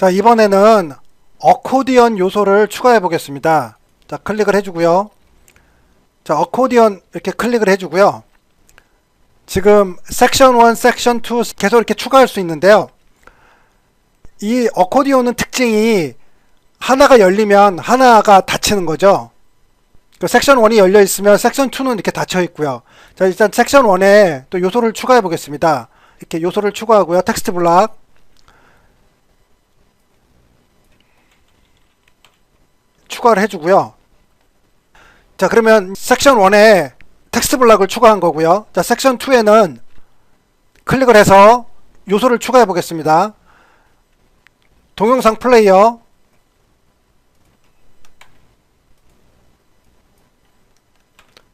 자, 이번에는 어코디언 요소를 추가해 보겠습니다. 자, 클릭을 해주고요. 자, 어코디언 이렇게 클릭을 해주고요. 지금 섹션 1, 섹션 2 계속 이렇게 추가할 수 있는데요. 이 어코디언은 특징이 하나가 열리면 하나가 닫히는 거죠. 그 섹션 1이 열려 있으면 섹션 2는 이렇게 닫혀 있고요. 자, 일단 섹션 1에 또 요소를 추가해 보겠습니다. 이렇게 요소를 추가하고요. 텍스트 블락 추가를 해주고요. 자, 그러면 섹션 1에 텍스트 블락을 추가한 거고요. 자, 섹션 2에는 클릭을 해서 요소를 추가해 보겠습니다. 동영상 플레이어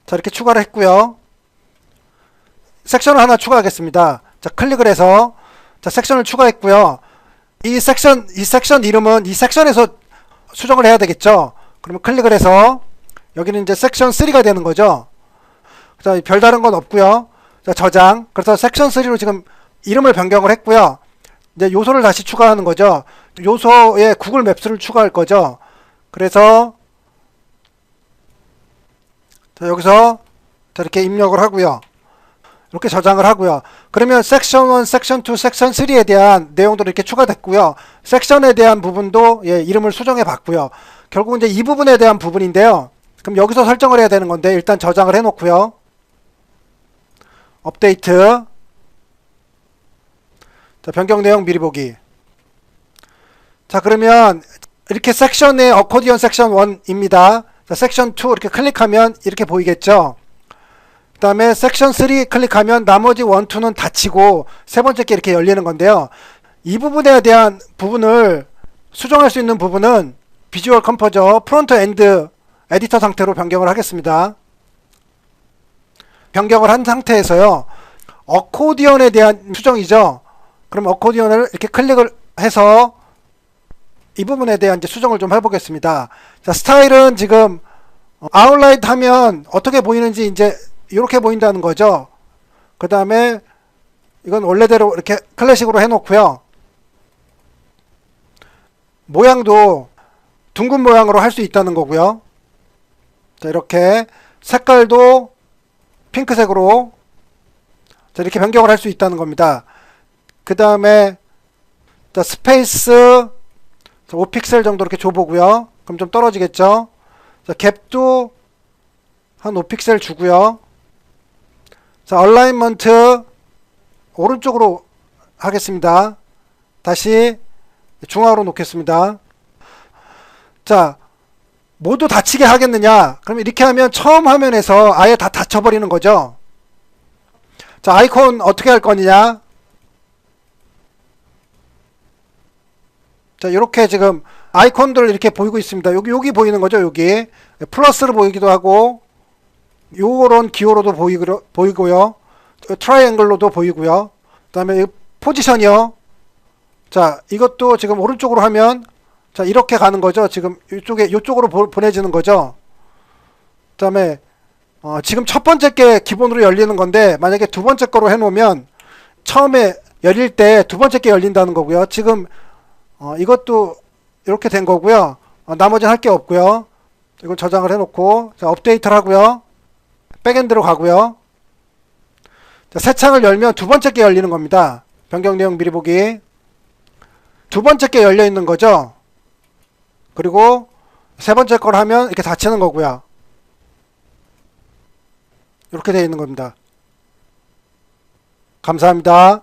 자, 이렇게 추가를 했고요. 섹션을 하나 추가하겠습니다. 자, 클릭을 해서 자, 섹션을 추가했고요. 이 섹션 이 섹션 이름은 이 섹션에서 수정을 해야 되겠죠. 그러면 클릭을 해서 여기는 이제 섹션 3가 되는 거죠. 자, 별다른 건 없고요. 자, 저장. 그래서 섹션 3로 지금 이름을 변경을 했고요. 이제 요소를 다시 추가하는 거죠. 요소에 구글 맵스를 추가할 거죠. 그래서 자, 여기서 자, 이렇게 입력을 하고요. 이렇게 저장을 하고요. 그러면 섹션 1, 섹션 2, 섹션 3에 대한 내용도 이렇게 추가됐고요. 섹션에 대한 부분도 예, 이름을 수정해 봤고요. 결국 이제 이 부분에 대한 부분인데요. 그럼 여기서 설정을 해야 되는 건데 일단 저장을 해 놓고요. 업데이트. 자, 변경 내용 미리 보기. 자, 그러면 이렇게 섹션의 어코디언 섹션 1입니다. 자, 섹션 2 이렇게 클릭하면 이렇게 보이겠죠? 그 다음에 섹션 3 클릭하면 나머지 1, 2는 닫히고 세 번째 게 이렇게 열리는 건데요. 이 부분에 대한 부분을 수정할 수 있는 부분은 비주얼 컴포저 프론트 엔드 에디터 상태로 변경을 하겠습니다. 변경을 한 상태에서요. 어코디언에 대한 수정이죠. 그럼 어코디언을 이렇게 클릭을 해서 이 부분에 대한 이제 수정을 좀 해보겠습니다. 자, 스타일은 지금 아웃라인 하면 어떻게 보이는지 이제 이렇게 보인다는 거죠. 그 다음에 이건 원래대로 이렇게 클래식으로 해놓고요. 모양도 둥근 모양으로 할 수 있다는 거고요. 자, 이렇게 색깔도 핑크색으로 자, 이렇게 변경을 할 수 있다는 겁니다. 그 다음에 자, 스페이스 5픽셀 정도 이렇게 줘보고요. 그럼 좀 떨어지겠죠? 자, 갭도 한 5픽셀 주고요. 자, 얼라인먼트 오른쪽으로 하겠습니다. 다시 중앙으로 놓겠습니다. 자, 모두 닫히게 하겠느냐? 그럼 이렇게 하면 처음 화면에서 아예 다 닫혀버리는 거죠. 자, 아이콘 어떻게 할 거냐? 자, 이렇게 지금 아이콘들 이렇게 보이고 있습니다. 여기, 여기 보이는 거죠, 여기. 플러스로 보이기도 하고, 요런 기호로도 보이고, 보이고요. 트라이앵글로도 보이고요. 그 다음에 포지션이요. 자, 이것도 지금 오른쪽으로 하면, 자, 이렇게 가는 거죠. 지금 이쪽에, 이쪽으로 보내지는 거죠. 그 다음에, 어, 지금 첫 번째 게 기본으로 열리는 건데, 만약에 두 번째 거로 해놓으면, 처음에 열릴 때 두 번째 게 열린다는 거고요. 지금 어, 이것도 이렇게 된 거고요. 어, 나머지는 할 게 없고요. 이걸 저장을 해놓고 자, 업데이트를 하고요. 백엔드로 가고요. 자, 새 창을 열면 두 번째 게 열리는 겁니다. 변경 내용 미리 보기. 두 번째 게 열려 있는 거죠. 그리고 세 번째 걸 하면 이렇게 닫히는 거고요. 이렇게 되어 있는 겁니다. 감사합니다.